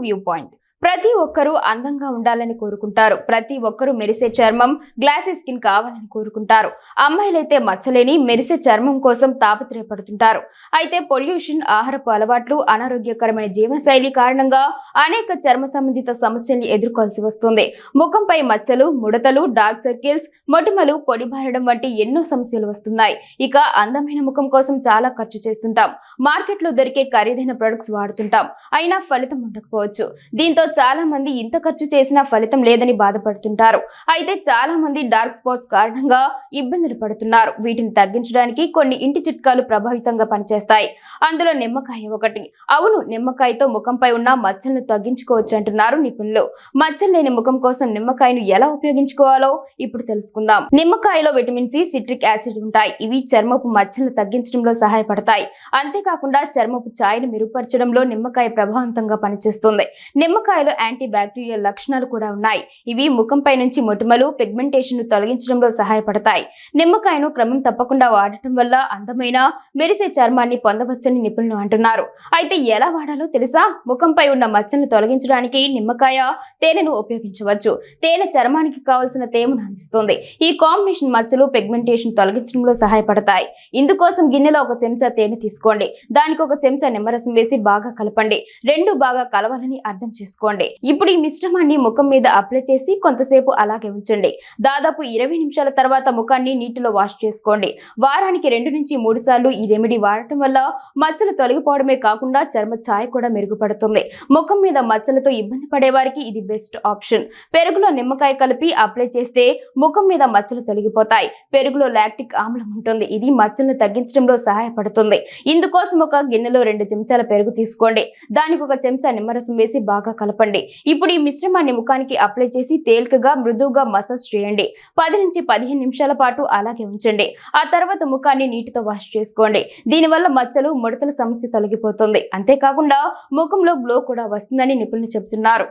viewpoint. ప్రతి ఒక్కరూ అందంగా ఉండాలని కోరుకుంటారు. ప్రతి ఒక్కరూ మెరిసే చర్మం గ్లాసీ స్కిన్ కావాలని కోరుకుంటారు. అమ్మాయిలైతే మచ్చలేని మెరిసే చర్మం కోసం తాపత్రయపడుతుంటారు. అయితే పొల్యూషన్ ఆహారపు అలవాట్లు అనారోగ్యకరమైన జీవనశైలి కారణంగా అనేక చర్మ సంబంధిత సమస్యల్ని ఎదుర్కోవాల్సి వస్తుంది. ముఖంపై మచ్చలు ముడతలు డార్క్ సర్కిల్స్ మొటిమలు పొడిబారడం వంటి ఎన్నో సమస్యలు వస్తున్నాయి. ఇక అందమైన ముఖం కోసం చాలా ఖర్చు చేస్తుంటాం. మార్కెట్లో దొరికే ఖరీదైన ప్రొడక్ట్స్ వాడుతుంటాం. అయినా ఫలితం ఉండకపోవచ్చు. దీంతో చాలా మంది ఇంత ఖర్చు చేసినా ఫలితం లేదని బాధపడుతుంటారు. అయితే చాలా మంది డార్క్ స్పాట్స్ కారణంగా ఇబ్బందులు పడుతున్నారు. వీటిని తగ్గించడానికి కొన్ని ఇంటి చిట్కాలు ప్రభావితంగా పనిచేస్తాయి. అందులో నిమ్మకాయ ఒకటి. అవును నిమ్మకాయతో ముఖంపై ఉన్న మచ్చలను తగ్గించుకోవచ్చు అంటున్నారు నిపుణులు. మచ్చలు లేని ముఖం కోసం నిమ్మకాయను ఎలా ఉపయోగించుకోవాలో ఇప్పుడు తెలుసుకుందాం. నిమ్మకాయలో విటమిన్ సి సిట్రిక్ యాసిడ్ ఉంటాయి. ఇవి చర్మపు మచ్చలను తగ్గించడంలో సహాయపడతాయి. అంతేకాకుండా చర్మపు ఛాయను మెరుగుపరచడంలో నిమ్మకాయ ప్రభావవంతంగా పనిచేస్తుంది. నిమ్మకాయ నిమ్మకాయలో యాంటీ బ్యాక్టీరియల్ లక్షణాలు కూడా ఉన్నాయి. ఇవి ముఖంపై నుంచి మొటిమలు పిగ్మెంటేషన్ను తొలగించడంలో సహాయపడతాయి. నిమ్మకాయను క్రమం తప్పకుండా వాడటం వల్ల అందమైన మెరిసే చర్మాన్ని పొందవచ్చని నిపుణులు అంటున్నారు. అయితే ఎలా వాడాలో తెలుసా? ముఖంపై ఉన్న మచ్చలను తొలగించడానికి నిమ్మకాయ తేనెను ఉపయోగించవచ్చు. తేనె చర్మానికి కావలసిన తేమను అందిస్తుంది. ఈ కాంబినేషన్ మచ్చలు పిగ్మెంటేషన్ తొలగించడంలో సహాయపడతాయి. ఇందుకోసం గిన్నెలో ఒక చెంచా తేనె తీసుకోండి. దానికి ఒక చెంచా నిమ్మరసం వేసి బాగా కలపండి. రెండు బాగా కలవాలని అర్థం చేసుకోండి. ఇప్పుడు ఈ మిశ్రమాన్ని ముఖం మీద అప్లై చేసి కొంతసేపు అలాగే ఉంచండి. దాదాపు ఇరవై నిమిషాల తర్వాత ముఖాన్ని నీటిలో వాష్ చేసుకోండి. వారానికి రెండు నుంచి మూడు సార్లు ఈ రెమెడీ వాడటం వల్ల మచ్చలు తొలగిపోవడమే కాకుండా చర్మ ఛాయ కూడా మెరుగుపడుతుంది. ముఖం మీద మచ్చలతో ఇబ్బంది పడే వారికి ఇది బెస్ట్ ఆప్షన్. పెరుగులో నిమ్మకాయ కలిపి అప్లై చేస్తే ముఖం మీద మచ్చలు తొలగిపోతాయి. పెరుగులో లాక్టిక్ ఆమ్లం ఉంటుంది. ఇది మచ్చలను తగ్గించడంలో సహాయపడుతుంది. ఇందుకోసం ఒక గిన్నెలో రెండు చెంచాల పెరుగు తీసుకోండి. దానికి ఒక చెంచా నిమ్మరసం వేసి బాగా కలపండి ఇప్పుడు ఈ మిశ్రమాన్ని ముఖానికి అప్లై చేసి తేలికగా మృదువుగా మసాజ్ చేయండి. పది నుంచి పదిహేను నిమిషాల పాటు అలాగే ఉంచండి. ఆ తర్వాత ముఖాన్ని నీటితో వాష్ చేసుకోండి. దీనివల్ల మచ్చలు ముడతల సమస్య తొలగిపోతుంది. అంతేకాకుండా ముఖంలో గ్లో కూడా వస్తుందని నిపుణులు చెబుతున్నారు.